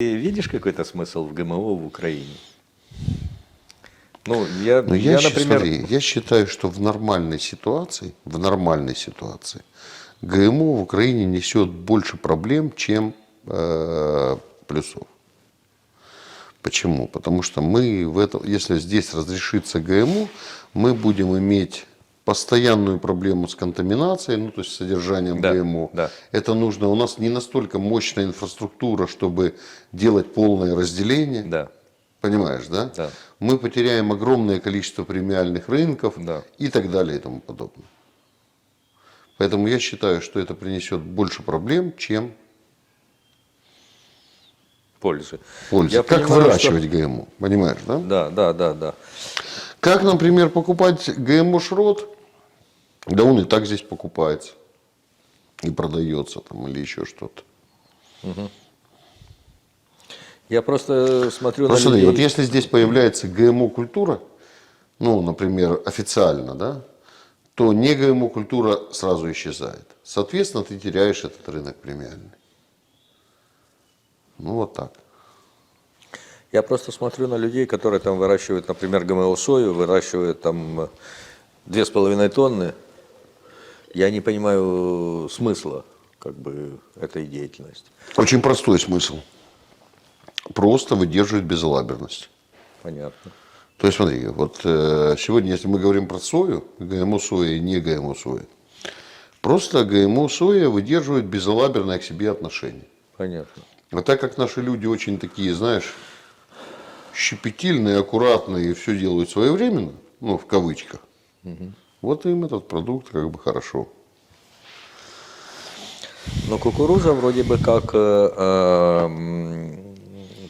Ты видишь какой-то смысл в ГМО в Украине? Ну, я, Но я, я, щи- например, смотри, я считаю, что в нормальной ситуации, в нормальной ситуации, ГМО в Украине несет больше проблем, чем э, плюсов. Почему? Потому что мы в этом, если здесь разрешится ГМО, мы будем иметь постоянную проблему с контаминацией, ну то есть с содержанием Да, ГМО. да. Это нужно. У нас не настолько мощная инфраструктура, чтобы делать полное разделение. да, Понимаешь, да? Да. Мы потеряем огромное количество премиальных рынков Да. и так далее и тому подобное. Поэтому я считаю, что это принесет больше проблем, чем пользы. пользы. Я как понимаю, выращивать ГМО, понимаешь, да? Да, да, да, да. Как, например, покупать ГМО-шрот? Да он и так здесь покупается. И продается там или еще что-то. Я просто смотрю Ну, на смотри, людей. вот если здесь появляется ГМО-культура, ну, например, официально, да, то не ГМО-культура сразу исчезает. Соответственно, ты теряешь этот рынок премиальный. Ну, вот так. Я просто смотрю на людей, которые там выращивают, например, ГМО-сою, выращивают там э, две с половиной тонны. Я не понимаю смысла как бы этой деятельности. Очень простой смысл. Просто выдерживает безалаберность. Понятно. То есть, смотри, вот э, сегодня, если мы говорим про сою, ГМО-соя и не ГМО-соя, просто ГМО-соя выдерживает безалаберное к себе отношение. Понятно. А так как наши люди очень такие, знаешь, щепетильные, аккуратные и все делают своевременно, ну, в кавычках, вот им этот продукт как бы хорошо. Но кукуруза вроде бы как э, э,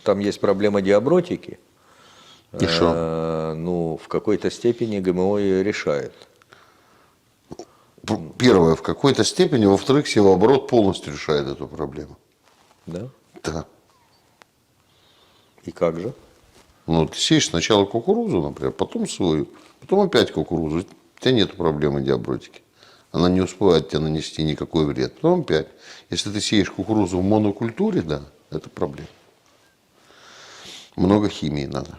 там есть проблема диабротики. И что? Э, ну, в какой-то степени ГМО ее решает. Первое, в какой-то степени, во-вторых, севооборот полностью решает эту проблему. Да? Да. И как же? Ну, ты сеешь сначала кукурузу, например, потом сою, потом опять кукурузу. У тебя нет проблемы диабротики. Она не успевает тебе нанести никакой вред. Потом опять. Если ты сеешь кукурузу в монокультуре, да, это проблема. Много химии надо.